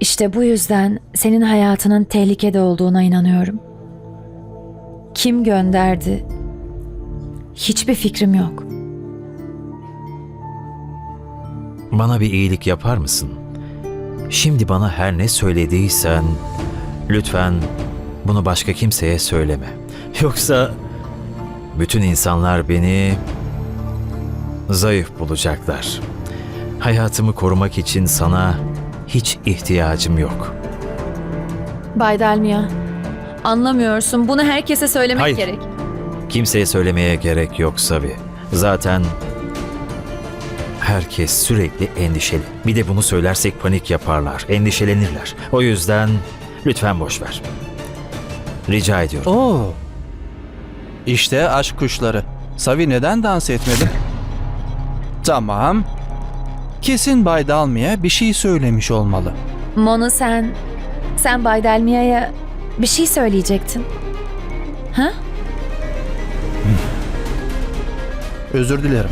İşte bu yüzden senin hayatının tehlikede olduğuna inanıyorum. Kim gönderdi? Hiçbir fikrim yok. Bana bir iyilik yapar mısın? Şimdi bana her ne söylediysen lütfen bunu başka kimseye söyleme. Yoksa bütün insanlar beni zayıf bulacaklar. Hayatımı korumak için sana hiç ihtiyacım yok. Bay Delmia, anlamıyorsun. Bunu herkese söylemek Hayır. gerek. Kimseye söylemeye gerek yok Savi. Zaten herkes sürekli endişeli. Bir de bunu söylersek panik yaparlar, endişelenirler. O yüzden lütfen boş ver. Rica ediyorum. Oo. İşte aşk kuşları. Savi neden dans etmedi? Tamam. Kesin Bay Dalmia'ya bir şey söylemiş olmalı. Mono sen, sen Bay Delmia'ya bir şey söyleyecektin. Ha? Özür dilerim.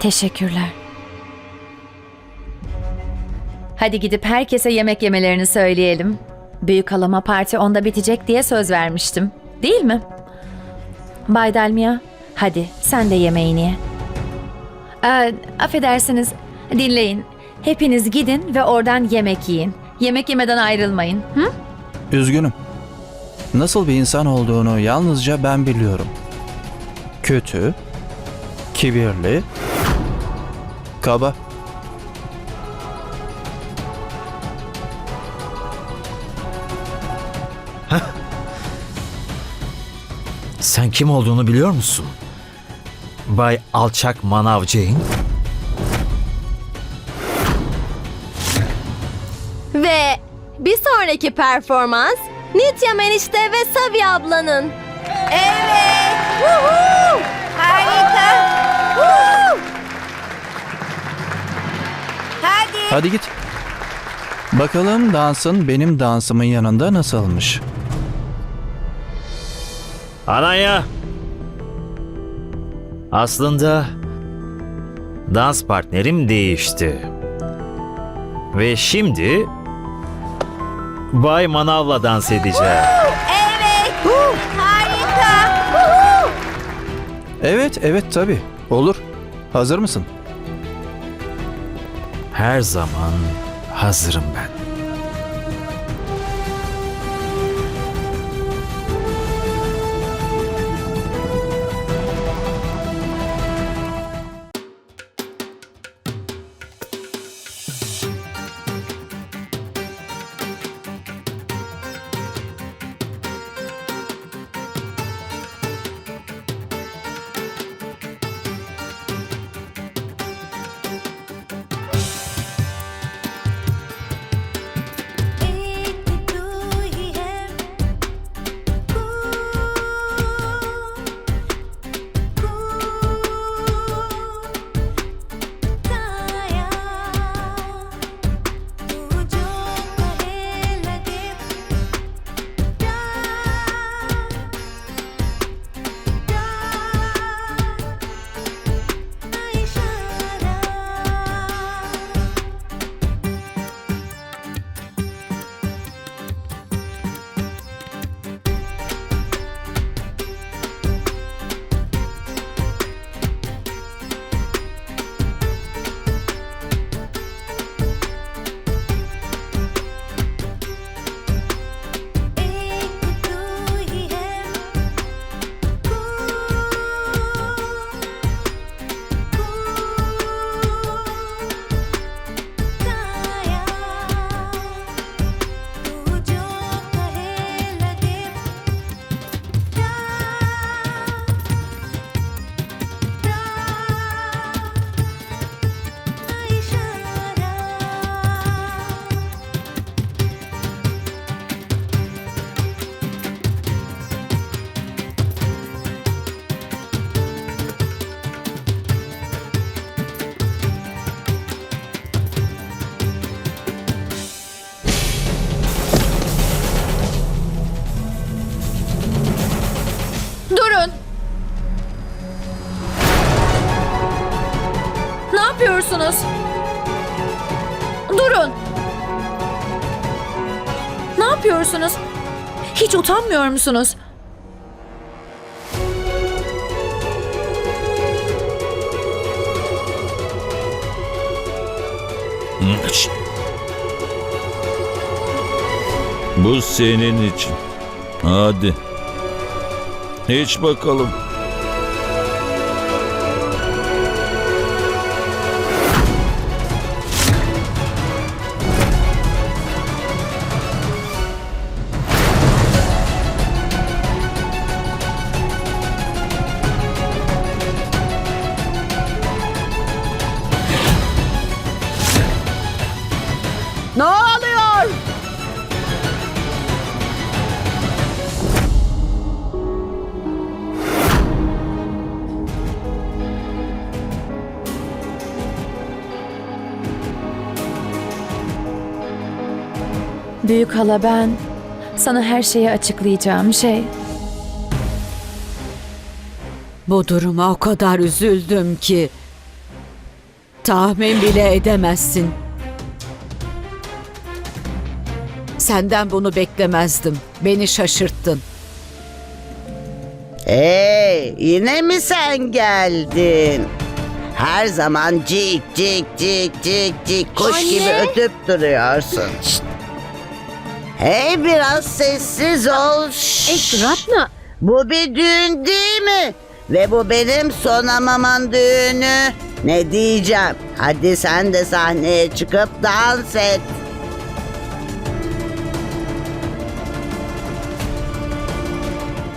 Teşekkürler. Hadi gidip herkese yemek yemelerini söyleyelim. Büyük halama parti onda bitecek diye söz vermiştim. Değil mi? Bay Delmia, hadi sen de yemeğini ye. Ee, affedersiniz, dinleyin. Hepiniz gidin ve oradan yemek yiyin. Yemek yemeden ayrılmayın. Hı? Üzgünüm. Nasıl bir insan olduğunu yalnızca ben biliyorum. Kötü, kibirli, kaba. Sen kim olduğunu biliyor musun? Bay Alçak Manav Jane. Ve bir sonraki performans Nitya Menişte ve Savi ablanın. Evet. Woohoo! Harika. Woohoo! Hadi. Hadi git. Bakalım dansın benim dansımın yanında nasılmış. Anaya. Aslında dans partnerim değişti. Ve şimdi Bay Manav'la dans edeceğim. Evet. Harika. Evet, evet tabii. Olur. Hazır mısın? Her zaman hazırım ben. Yapıyorsunuz? Hiç utanmıyor musunuz? Bu senin için. Hadi. İç bakalım. Büyük hala ben sana her şeyi açıklayacağım şey. Bu duruma o kadar üzüldüm ki tahmin bile edemezsin. Senden bunu beklemezdim. Beni şaşırttın. Hey, yine mi sen geldin? Her zaman cik cik cik cik cik kuş Anne. gibi ötüp duruyorsun. Şşt. Hey biraz sessiz ol. Şşt. Ratna. Bu bir düğün değil mi? Ve bu benim son amaman düğünü. Ne diyeceğim? Hadi sen de sahneye çıkıp dans et.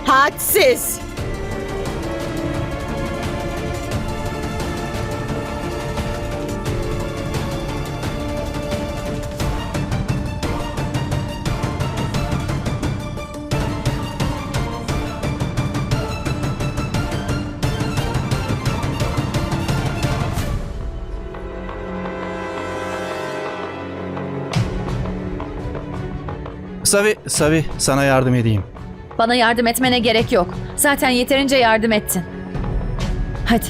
Hadsiz. Savi, Savi sana yardım edeyim. Bana yardım etmene gerek yok. Zaten yeterince yardım ettin. Hadi.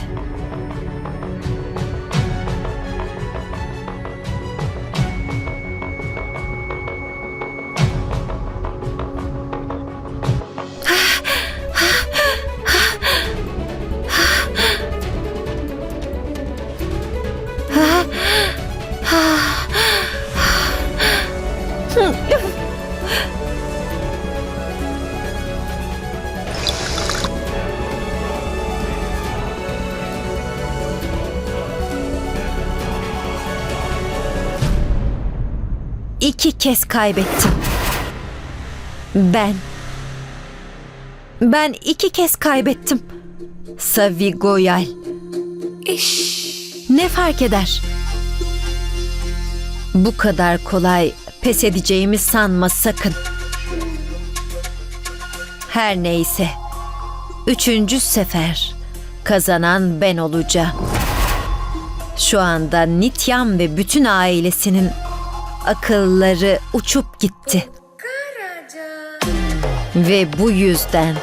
İki kez kaybettim. Ben. Ben iki kez kaybettim. Savi Goyal. Ne fark eder? Bu kadar kolay pes edeceğimi sanma sakın. Her neyse. Üçüncü sefer kazanan ben olacağım. Şu anda Nityam ve bütün ailesinin akılları uçup gitti. Ve bu yüzden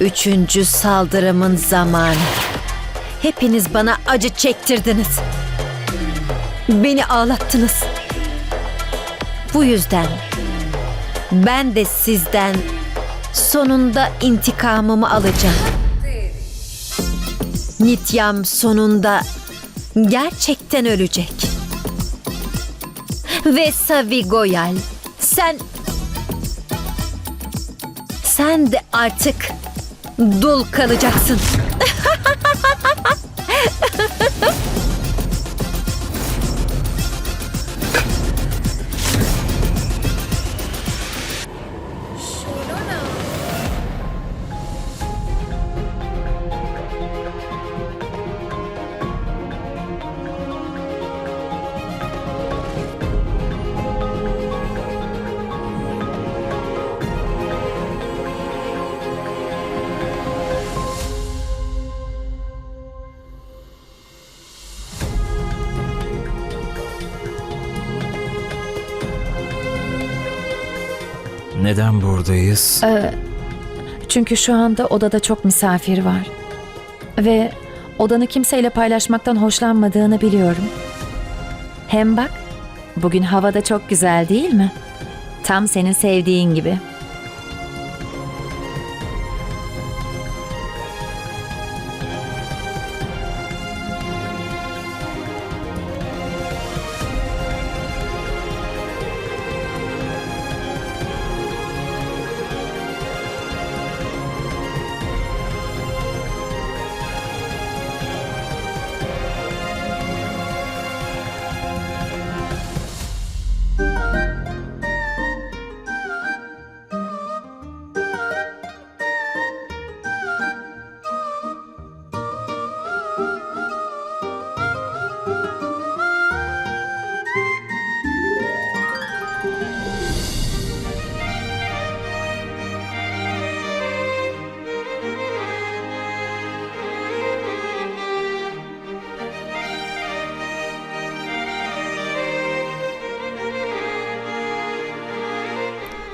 üçüncü saldırımın zamanı. Hepiniz bana acı çektirdiniz. Beni ağlattınız. Bu yüzden ben de sizden sonunda intikamımı alacağım. Nityam sonunda gerçekten ölecek. Ve Savi Goyal, sen... Sen de artık dul kalacaksın. Neden buradayız? Çünkü şu anda odada çok misafir var. Ve odanı kimseyle paylaşmaktan hoşlanmadığını biliyorum. Hem bak, bugün hava da çok güzel değil mi? Tam senin sevdiğin gibi.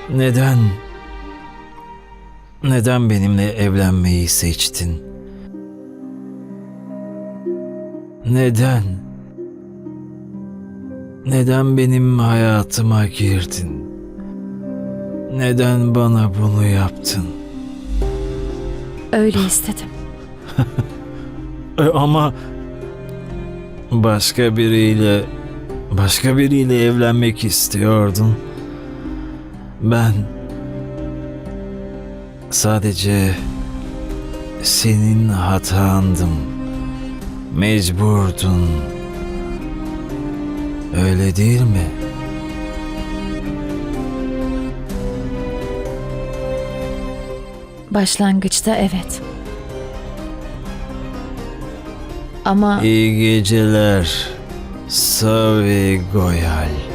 Neden? Neden benimle evlenmeyi seçtin? Neden? Neden benim hayatıma girdin? Neden bana bunu yaptın? Öyle istedim. E, ama başka biriyle başka biriyle evlenmek istiyordun. Ben sadece senin hatandım. Mecburdun. Öyle değil mi? Başlangıçta evet. Ama İyi geceler. Savi Goyal.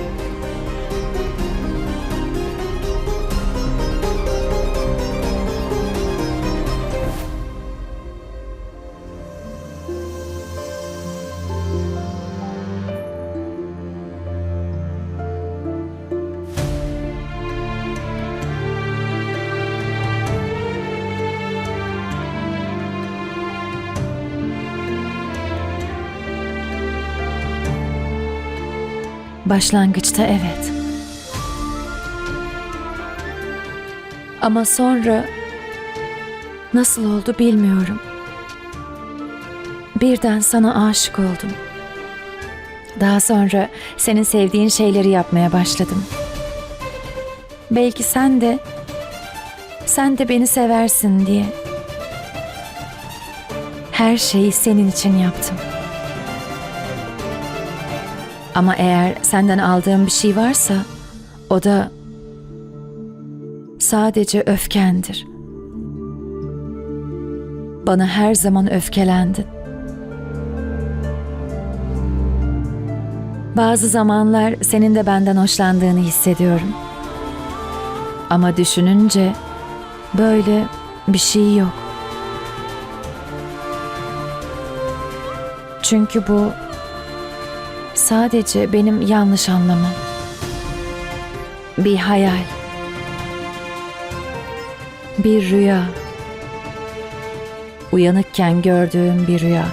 Başlangıçta evet. Ama sonra nasıl oldu bilmiyorum. Birden sana aşık oldum. Daha sonra senin sevdiğin şeyleri yapmaya başladım. Belki sen de sen de beni seversin diye. Her şeyi senin için yaptım. Ama eğer senden aldığım bir şey varsa o da sadece öfkendir. Bana her zaman öfkelendin. Bazı zamanlar senin de benden hoşlandığını hissediyorum. Ama düşününce böyle bir şey yok. Çünkü bu sadece benim yanlış anlamam. Bir hayal. Bir rüya. Uyanıkken gördüğüm bir rüya.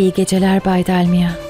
İyi geceler Bay Delmia.